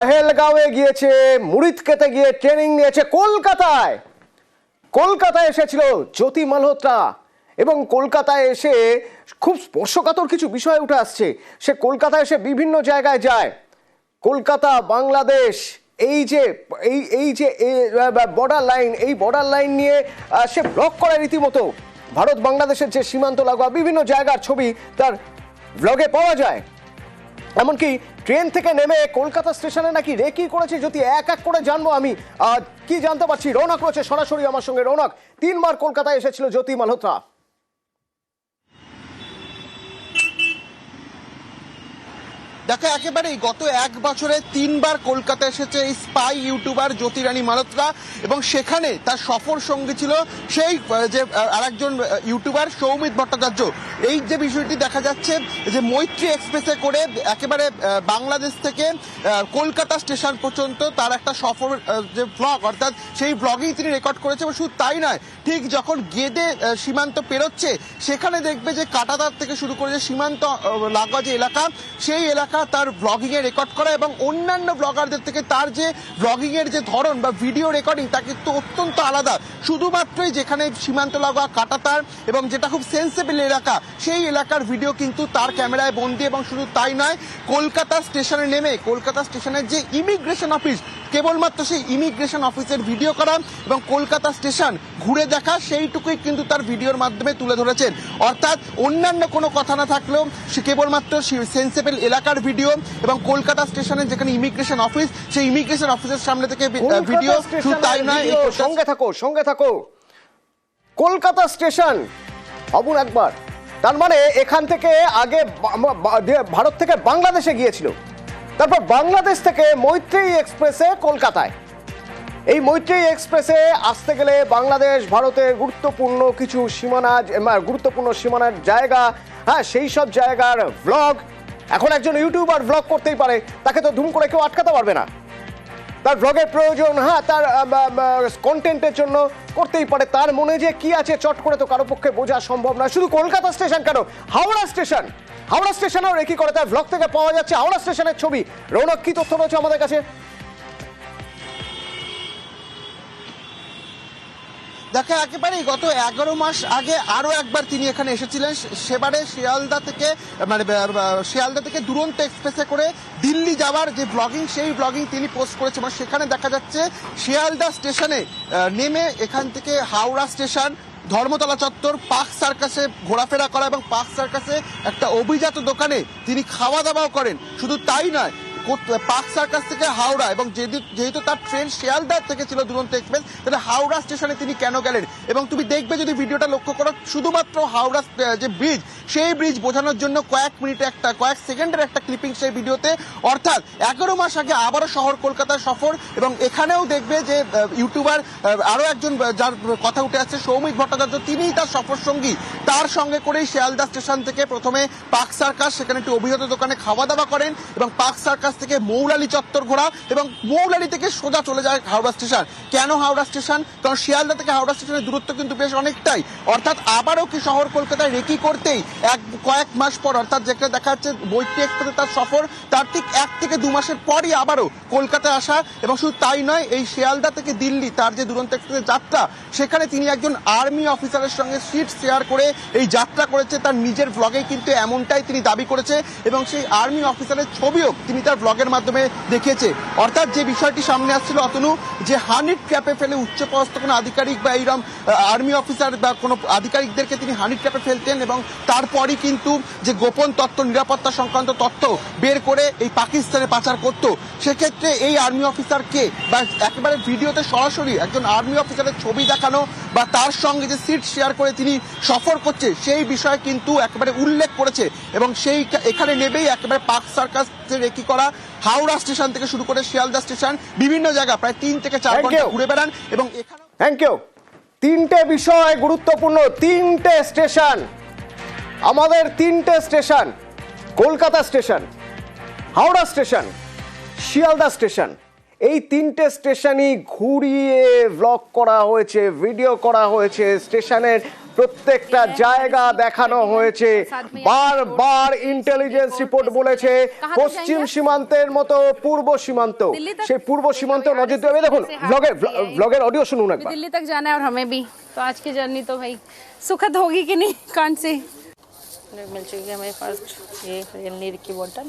পেহেলগাঁওয়ে গিয়েছে মুড়িদ খেতে গিয়ে ট্রেনিং নিয়েছে কলকাতায়। কলকাতায় এসেছিল জ্যোতি মালহোত্রা এবং কলকাতায় এসে খুব স্পর্শকাতর কিছু বিষয় উঠে আসছে। সে কলকাতায় এসে বিভিন্ন জায়গায় যায়। কলকাতা, বাংলাদেশ, এই যে, এই এই যে বর্ডার লাইন এই বর্ডার লাইন নিয়ে সে ব্লক করে রীতিমতো। ভারত বাংলাদেশের যে সীমান্ত লাগোয়া বিভিন্ন জায়গার ছবি তার ব্লগে পাওয়া যায়। এমনকি ট্রেন থেকে নেমে কলকাতা স্টেশনে নাকি রেকি করেছে যদি এক এক করে জানব আমি। কি জানতে পারছি? রৌনক রয়েছে সরাসরি আমার সঙ্গে। রৌনক, তিনবার কলকাতায় এসেছিল জ্যোতি মালহোত্রা। দেখো একেবারেই গত এক বছরে তিনবার কলকাতা এসেছে এই স্পাই ইউটিউবার জ্যোতিরানী মালত্রা এবং সেখানে তার সফর সঙ্গী ছিল সেই যে আরেকজন ইউটিউবার সৌমিত ভট্টাচার্য। এই যে বিষয়টি দেখা যাচ্ছে যে মৈত্রী এক্সপ্রেসে করে একেবারে বাংলাদেশ থেকে কলকাতা স্টেশন পর্যন্ত তার একটা সফর যে ব্লগ অর্থাৎ সেই ব্লগেই তিনি রেকর্ড করেছে এবং শুধু তাই নয়, ঠিক যখন গেদে সীমান্ত পেরোচ্ছে, সেখানে দেখবে যে কাটাতার থেকে শুরু করে যে সীমান্ত লাগোয়া যে এলাকা, সেই এলাকা তার ব্লগিং এ রেকর্ড করা এবং অন্যান্য ব্লগারদের থেকে তার যে ব্লগিং এর যে ধরন বা ভিডিও রেকর্ডিং তা কিন্তু অত্যন্ত আলাদা। শুধুমাত্রই যেখানে সীমান্ত লাগোয়া কাটাতার এবং যেটা খুব সেন্সেবল এলাকা, সেই এলাকার ভিডিও কিন্তু তার ক্যামেরায় বন্দি এবং শুধু তাই নয়, কলকাতা স্টেশনে নেমে, কলকাতা স্টেশনের যে ইমিগ্রেশন অফিস কেবলমাত্র সেই ইমিগ্রেশন অফিসের ভিডিও করা এবং কলকাতা স্টেশন ঘুরে দেখা, সেইটুকুই কিন্তু তার ভিডিওর মাধ্যমে তুলে ধরেছেন। অর্থাৎ অন্যান্য কোনো কথা না থাকলেও সে কেবলমাত্র সেন্সেবল এলাকার ভিডিও এবং কলকাতা স্টেশনের যেখানে ইমিগ্রেশন অফিস সেই ইমিগ্রেশন অফিসের সামনে থেকে ভিডিও শুধু তাই নয় সঙ্গে থাকো সঙ্গে থাকো। কলকাতা স্টেশন ভাবুন একবার। তার মানে এখান থেকে আগে ভারত থেকে বাংলাদেশে গিয়েছিল। তারপর বাংলাদেশ থেকে মৈত্রী এক্সপ্রেসে কলকাতায়। এই মৈত্রী এক্সপ্রেসে আসতে গেলে বাংলাদেশ ভারতের গুরুত্বপূর্ণ কিছু সীমানা গুরুত্বপূর্ণ সীমানার জায়গা হ্যাঁ সেই সব জায়গার ব্লগ এখন একজন ইউটিউবার ব্লগ করতেই পারে, তাকে তো ধুম করে কেউ আটকাতে পারবে না। তার ব্লগের প্রয়োজন হ্যাঁ তার কন্টেন্টের জন্য করতেই পারে, তার মনে যে কি আছে চট করে তো কারও পক্ষে বোঝা সম্ভব না শুধু কলকাতা স্টেশন কেন? হাওড়া স্টেশন হাওড়া স্টেশনেও রেকি করে, তার ব্লগ থেকে পাওয়া যাচ্ছে হাওড়া স্টেশনের ছবি। রৌনক, কি তথ্য রয়েছে আমাদের কাছে? দেখা একেবারেই গত এগারো মাস আগে আরও একবার তিনি এখানে এসেছিলেন। সেবারে শিয়ালদা থেকে মানে শিয়ালদা থেকে দুরন্ত এক্সপ্রেসে করে দিল্লি যাওয়ার যে ব্লগিং, সেই ব্লগিং তিনি পোস্ট করেছেন সেখানে দেখা যাচ্ছে শিয়ালদা স্টেশনে নেমে এখান থেকে হাওড়া স্টেশন, ধর্মতলা চত্বর পার্ক সার্কাসে ঘোরাফেরা করা এবং পার্ক সার্কাসে একটা অভিজাত দোকানে তিনি খাওয়া দাওয়াও করেন। শুধু তাই নয় পার্ক সার্কাস থেকে হাওড়া এবং যেহেতু- তার ট্রেন শিয়ালদার থেকে ছিল দুরন্ত এক্সপ্রেস তাহলে হাওড়া স্টেশনে তিনি কেন গেলেন? এবং তুমি দেখবে যদি ভিডিওটা লক্ষ্য করো শুধুমাত্র হাওড়া যে ব্রিজ সেই ব্রিজ বোঝানোর জন্য কয়েক মিনিটে একটা কয়েক সেকেন্ডের একটা ক্লিপিং সেই ভিডিওতে। অর্থাৎ এগারো মাস আগে আবারও শহর কলকাতার সফর এবং এখানেও দেখবে যে ইউটিউবার আহ, আরও একজন যার কথা উঠে আসছে সৌমিক ভট্টাচার্য তিনিই তার সফর সঙ্গী। তার সঙ্গে করেই শিয়ালদা স্টেশন থেকে প্রথমে পার্ক সার্কাস সেখানে একটি অভিজাত দোকানে খাওয়া দাওয়া করেন এবং পার্ক সার্কাস থেকে মৌলালি চত্বর ঘোরা এবং মৌলালি থেকে সোজা চলে যায় হাওড়া স্টেশন। কেন হাওড়া স্টেশন? কারণ শিয়ালদা থেকে হাওড়া স্টেশনের দূরত্ব কিন্তু বেশ অনেকটাই। অর্থাৎ আবারও কি শহর কলকাতায় রেকি করতেই এক, কয়েক মাস পর, অর্থাৎ যেখানে দেখা যাচ্ছে বৈত্রী এক্সপ্রেসে তার সফর, তার ঠিক এক থেকে দু মাসের পরই আবারও কলকাতায় আসা এবং শুধু তাই নয়, এই শিয়ালদা থেকে দিল্লি, তার যে দুরন্ত এক্সপ্রেসের যাত্রা, সেখানে তিনি একজন আর্মি অফিসারের সঙ্গে সিট শেয়ার করে এই যাত্রা করেছে। তার নিজের ব্লগে কিন্তু এমনটাই তিনি দাবি করেছে এবং সেই আর্মি অফিসারের ছবিও তিনি তার ব্লগের মাধ্যমে দেখিয়েছে। অর্থাৎ যে বিষয়টি সামনে আসছিল, অতনু, যে হানি ট্র্যাপে ফেলে উচ্চপদস্থ কোনো আধিকারিক বা এইরকম আর্মি অফিসার বা কোনো আধিকারিকদেরকে তিনি হানি ট্র্যাপে ফেলতেন এবং তারপরই কিন্তু যে গোপন তথ্য, নিরাপত্তা সংক্রান্ত তথ্য বের করে এই পাকিস্তানে পাচার করত। সেক্ষেত্রে এই আর্মি অফিসারকে বা একেবারে ভিডিওতে সরাসরি একজন আর্মি অফিসারের ছবি দেখানো বা তার সঙ্গে যে সিট শেয়ার করে তিনি সফর করছে সেই বিষয়ে কিন্তু একেবারে উল্লেখ করেছে এবং সেই এখানে নেবেই একেবারে পার্ক সার্কাস রেকি করা হাওড়া স্টেশন থেকে শুরু করে শিয়ালদা স্টেশন বিভিন্ন জায়গা প্রায় তিন থেকে চার ঘণ্টা ঘুরে বেড়ান এবং এখানে থ্যাংক ইউ তিনটে বিষয় গুরুত্বপূর্ণ তিনটে স্টেশন। আমাদের তিনটে station Kolkata station Howrah station Sealdah station. এই তিনটে স্টেশনই ঘুরিয়ে ব্লগ করা হয়েছে ভিডিও করা হয়েছে স্টেশনের প্রত্যেকটা জায়গা দেখানো হয়েছে বারবার ইন্টেলিজেন্স রিপোর্ট বলেছে পশ্চিম সীমান্তের মতো পূর্ব সীমান্ত সেই পূর্ব সীমান্ত নজর দেবে দেখুন ব্লগের ব্লগের অডিও শুনুন अभी একবার दिल्ली तक जाना है और हमें भी तो आज की जर्नी तो भाई सुखद होगी कि नहीं कौन सी मिल चुकी है हमें फर्स्ट ये रियल नीर की बोतल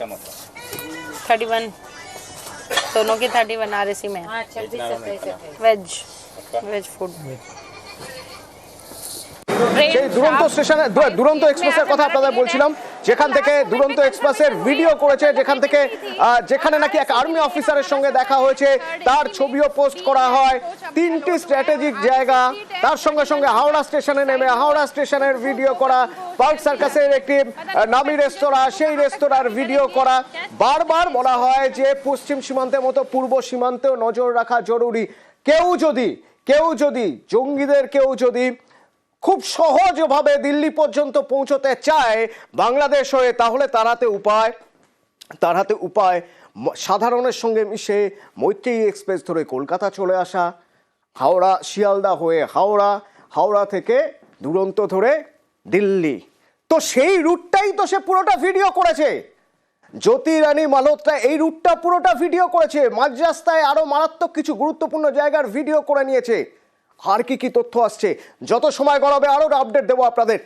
थर्टी वन। दोनों की थर्टी वन आ रही सी मैं वेज वेज फ़ूड। সেই দুরন্ত স্টেশনে দুরন্ত এক্সপ্রেসের কথা আপনাদের বলছিলাম। যেখান থেকে দুরন্ত এক্সপ্রেসের ভিডিও করেছে যেখান থেকে যেখানে নাকি এক আর্মি অফিসারের সঙ্গে দেখা হয়েছে। তার ছবিও পোস্ট করা হয়। তিনটি স্ট্র্যাটেজিক জায়গা। তার সঙ্গে সঙ্গে হাওড়া স্টেশনে নেমে হাওড়া স্টেশনের ভিডিও করা। পার্ক সার্কাসের একটি নামি রেস্তোরাঁ সেই রেস্তোরাঁর ভিডিও করা। বারবার বলা হয় যে পশ্চিম সীমান্তের মতো পূর্ব সীমান্তেও নজর রাখা জরুরি। কেউ যদি কেউ যদি জঙ্গিদের কেউ যদি খুব সহজভাবে দিল্লি পর্যন্ত পৌঁছতে চায় বাংলাদেশ হয়ে, তাহলে তার হাতে উপায়, তার হাতে উপায় সাধারণের সঙ্গে মিশে মৈত্রী এক্সপ্রেস ধরে কলকাতা চলে আসা, হাওড়া শিয়ালদা হয়ে হাওড়া হাওড়া থেকে দুরন্ত ধরে দিল্লি। তো সেই রুটটাই তো সে পুরোটা ভিডিও করেছে। জ্যোতি রানী মালহোত্রা এই রুটটা পুরোটা ভিডিও করেছে। মাঝ রাস্তায় আরও মারাত্মক কিছু গুরুত্বপূর্ণ জায়গার ভিডিও করে নিয়েছে। আর কি কি তথ্য আসছে? যত সময় গড়াবে আরও আপডেট দেবো আপনাদের।